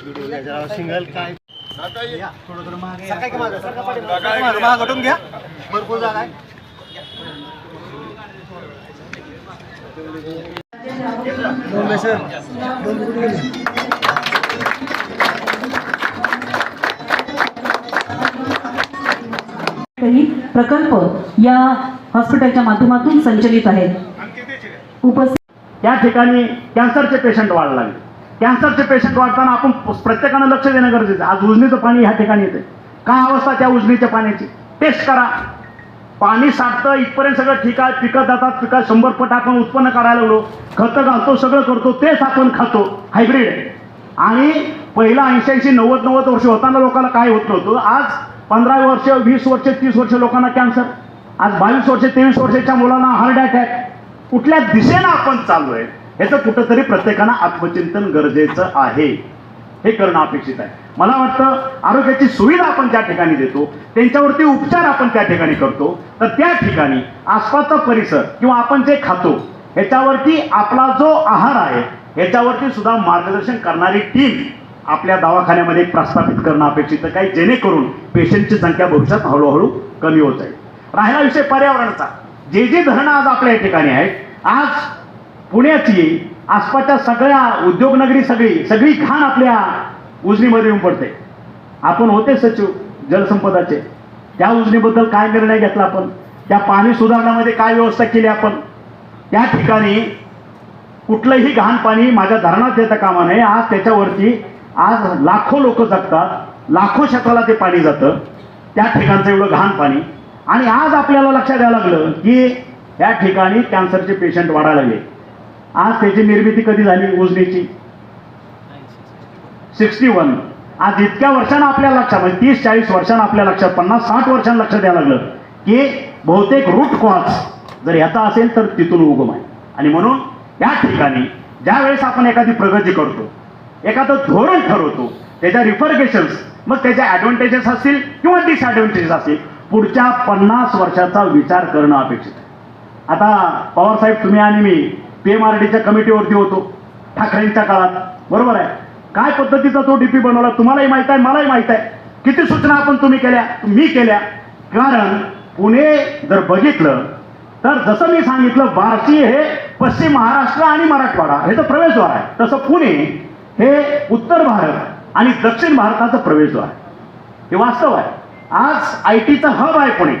शिंगल काय? थोडं हटून घ्या. भरपूर जागा आहे. दोन सर दोन कुठे गेले काही प्रकल्प या हॉस्पिटलच्या माध्यमातून संचलित आहेत. उपस्थित या ठिकाणी कॅन्सरचे पेशंट वाढ लागले. कॅन्सरचे पेशंट वाढताना आपण प्रत्येकानं लक्ष देणं गरजेचं आज उजनीचं पाणी ह्या ठिकाणी येते काय अवस्था त्या उजनीच्या पाण्याची? टेस्ट करा. पाणी साठतं इथपर्यंत सगळं ठीक आहे पिकं जातात पिकं शंभर पट आपण उत्पन्न काढायला लागलो. खतं घालतो सगळं करतो तेच आपण खातो. हायब्रिड आणि पहिला ऐंशी ऐंशी नव्वद नव्वद वर्ष होताना लोकांना काय होत नव्हतं? आज पंधरा वर्ष वीस वर्ष तीस वर्ष लोकांना कॅन्सर आज बावीस वर्ष तेवीस वर्षाच्या मुलांना हार्ट अटॅक कुठल्या दिशेनं आपण चालू आहे याचं कुठंतरी प्रत्येकानं आत्मचिंतन गरजेचं आहे. हे करणं अपेक्षित आहे. मला वाटतं आरोग्याची सुविधा आपण त्या ठिकाणी देतो त्यांच्यावरती उपचार आपण त्या ठिकाणी करतो तर त्या ठिकाणी आसपासचा परिसर किंवा आपण जे खातो ह्याच्यावरती आपला जो आहार आहे ह्याच्यावरती सुद्धा मार्गदर्शन करणारी टीम आपल्या दवाखान्यामध्ये प्रस्थापित करणं अपेक्षित आहे. काही जेणेकरून पेशंटची संख्या भविष्यात हळूहळू कमी होत जाईल. राहिला विषय पर्यावरणाचा. जे जे धरणं आज आपल्या या ठिकाणी आहेत आज पुण्याची आसपासच्या सगळ्या उद्योगनगरी सगळी सगळी घाण आपल्या उजनीमध्ये येऊन पडते. आपण होते सचिव जलसंपदाचे. त्या उजनीबद्दल काय निर्णय घेतला आपण? त्या पाणी सुधारण्यामध्ये काय व्यवस्था केली आपण? त्या ठिकाणी कुठलंही घाण पाणी माझ्या धरणात येतं कामा नये. आज त्याच्यावरती आज लाखो लोक जगतात. लाखो शेताला ते पाणी जातं. त्या ठिकाणचं एवढं घाण पाणी. आणि आज आपल्याला लक्षात द्यावं लागलं की त्या ठिकाणी कॅन्सरचे पेशंट वाढायला लागले. आज त्याची निर्मिती कधी झाली उजनीची? Sixty one. आज इतक्या वर्षांना आपल्या लक्षात म्हणजे तीस चाळीस वर्षांना आपल्या लक्षात पन्नास साठ वर्षांना लक्षात द्यायला लागलं की बहुतेक रूट कॉज जर याचा असेल तर तिथून उगम आहे. आणि म्हणून या ठिकाणी ज्या वेळेस आपण एखादी प्रगती करतो एखादं धोरण ठरवतो त्याच्या रिफर्गेशन्स मग त्याच्या ॲडव्हान्टेजेस असतील किंवा डिसॲडव्हान्टेजेस असतील पुढच्या पन्नास वर्षाचा विचार करणं अपेक्षित आहे. आता पवार साहेब तुम्ही आणि मी पी एम आर कमिटीवरती होतो ठाकरेंच्या काळात. बरोबर आहे? काय पद्धतीचा तो डीपी बनवला तुम्हालाही माहीत आहे मलाही माहीत आहे. किती सूचना आपण तुम्ही केल्या? मी केल्या. कारण पुणे जर बघितलं तर जसं मी सांगितलं बार्शी हे पश्चिम महाराष्ट्र आणि मराठवाडा हे तर प्रवेशद्वार आहे. तसं पुणे हे उत्तर भारत आणि दक्षिण भारताचं प्रवेशद्वार आहे. हे वास्तव आहे. आज आय टीचं हब आहे पुणे.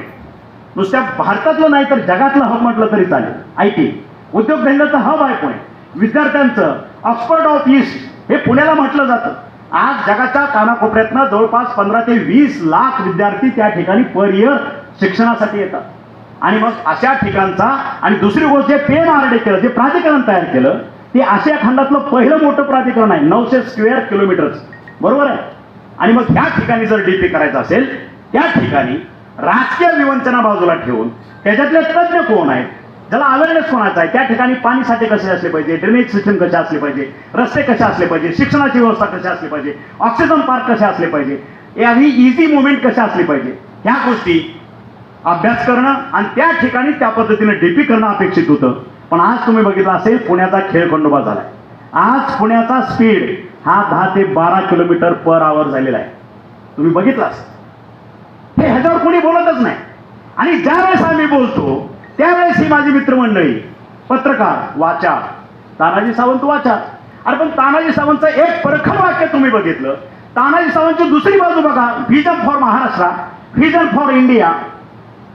नुसत्या भारतातलं नाही तर जगातलं हब म्हटलं तरी चालेल. I T. उद्योगधंद्याचा हब आहे पुणे विद्यार्थ्यांचं ऑक्सफर्ड ऑफ ईस्ट हे पुण्याला म्हटलं जातं. आज जगाच्या कानाकोपऱ्यातनं जवळपास पंधरा ते वीस लाख विद्यार्थी त्या ठिकाणी पर इयर शिक्षणासाठी येतात. आणि मग अशा ठिकाणचा आणि दुसरी गोष्ट जे पेम आरडे केलं जे प्राधिकरण तयार केलं ते आशिया खंडातलं पहिलं मोठं प्राधिकरण आहे नऊशे स्क्वेअर किलोमीटर्स. बरोबर आहे? आणि मग ह्या ठिकाणी जर डीपी करायचं असेल त्या ठिकाणी राजकीय विवंचना बाजूला ठेवून त्याच्यातले तज्ज्ञ कोण आहेत? ज्याला अवेअरनेस कोणाचा आहे? त्या ठिकाणी पाणी साठे कसे असले पाहिजे? ड्रेनेज सिस्टम कसे असले पाहिजे? रस्ते कसे असले पाहिजे? शिक्षणाची व्यवस्था कशी असली पाहिजे? ऑक्सिजन पार्क कसे असले पाहिजे? आणि इझी मुवमेंट कशा असली पाहिजे? ह्या गोष्टी अभ्यास करणं आणि त्या ठिकाणी त्या पद्धतीने डीपी करणं अपेक्षित होतं. पण आज तुम्ही बघितलं असेल पुण्याचा खेळ खंडोबा झालाय. आज पुण्याचा स्पीड हा दहा ते बारा किलोमीटर पर आवर झालेला आहे. तुम्ही बघितलास हे ह्याच्यावर कोणी बोलतच नाही. आणि ज्या वेळेस आम्ही बोलतो त्यावेळेस ही माझी मित्रमंडळी पत्रकार वाचा तानाजी सावंत वाचा. अरे पण तानाजी सावंतचं एक परखड वाक्य तुम्ही बघितलं. तानाजी सावंतची दुसरी बाजू बघा vision for Maharashtra vision for India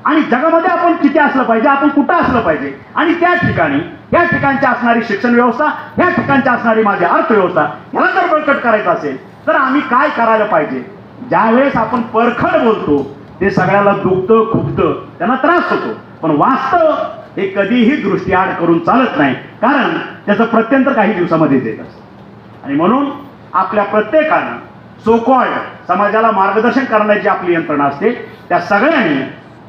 आणि जगामध्ये आपण किती असलं पाहिजे आपण कुठं असलं पाहिजे? आणि त्या ठिकाणी या ठिकाणची असणारी शिक्षण व्यवस्था या ठिकाणची असणारी माझी अर्थव्यवस्था ह्याला जर बळकट करायचं असेल तर आम्ही काय करायला पाहिजे? ज्यावेळेस आपण परखड बोलतो ते सगळ्याला दुखतं खुपतं त्यांना त्रास होतो. पण वास्तव हे कधीही दृष्टी आड करून चालत नाही. कारण त्याचं प्रत्यंतर काही दिवसामध्ये येत असतं. आणि म्हणून आपल्या प्रत्येकानं सोकॉल्ड समाजाला मार्गदर्शन करण्याची आपली यंत्रणा असते त्या सगळ्यांनी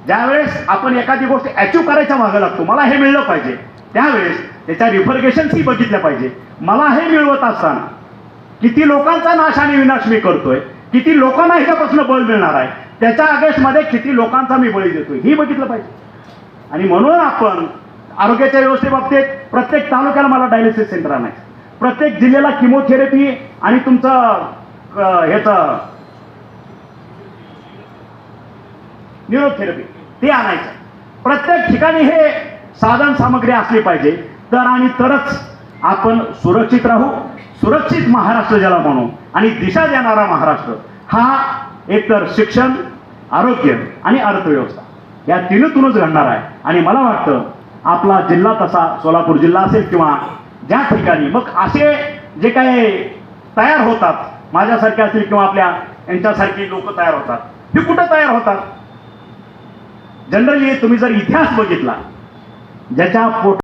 ज्यावेळेस आपण एखादी गोष्ट अचीव करायच्या मागं लागतो मला हे मिळलं पाहिजे. त्यावेळेस त्याच्या रिफर्गेशन्सही बघितल्या पाहिजे. मला हे मिळवत असताना किती लोकांचा नाश आणि विनाश मी करतोय किती लोकांना ह्याच्यापासून बळ मिळणार आहे त्याच्या अगेन्स्टमध्ये किती लोकांचा मी बळी देतोय ही बघितलं पाहिजे. आणि म्हणून आपण आरोग्याच्या व्यवस्थेबाबतीत प्रत्येक तालुक्याला मला डायलिसिस सेंटर आणायचं. प्रत्येक जिल्ह्याला किमोथेरपी आणि तुमचं ह्याचं न्यूरोथेरपी ते आणायचं. प्रत्येक ठिकाणी हे साधन सामग्री असली पाहिजे. तर आणि तरच आपण सुरक्षित राहू सुरक्षित महाराष्ट्र ज्याला म्हणू आणि दिशा देणारा महाराष्ट्र हा एकतर शिक्षण आरोग्य आणि अर्थव्यवस्था. या तिन्हीतूनच घडणार आहे. आणि मला वाटतं आपला जिल्हा तसा सोलापूर जिल्हा असेल किंवा ज्या ठिकाणी मग असे जे काही तयार होतात माझ्यासारखे असतील किंवा आपल्या यांच्यासारखी लोक तयार होतात हे कुठं तयार होतात? जनरली तुम्ही जर इतिहास बघितला ज्याच्या पोट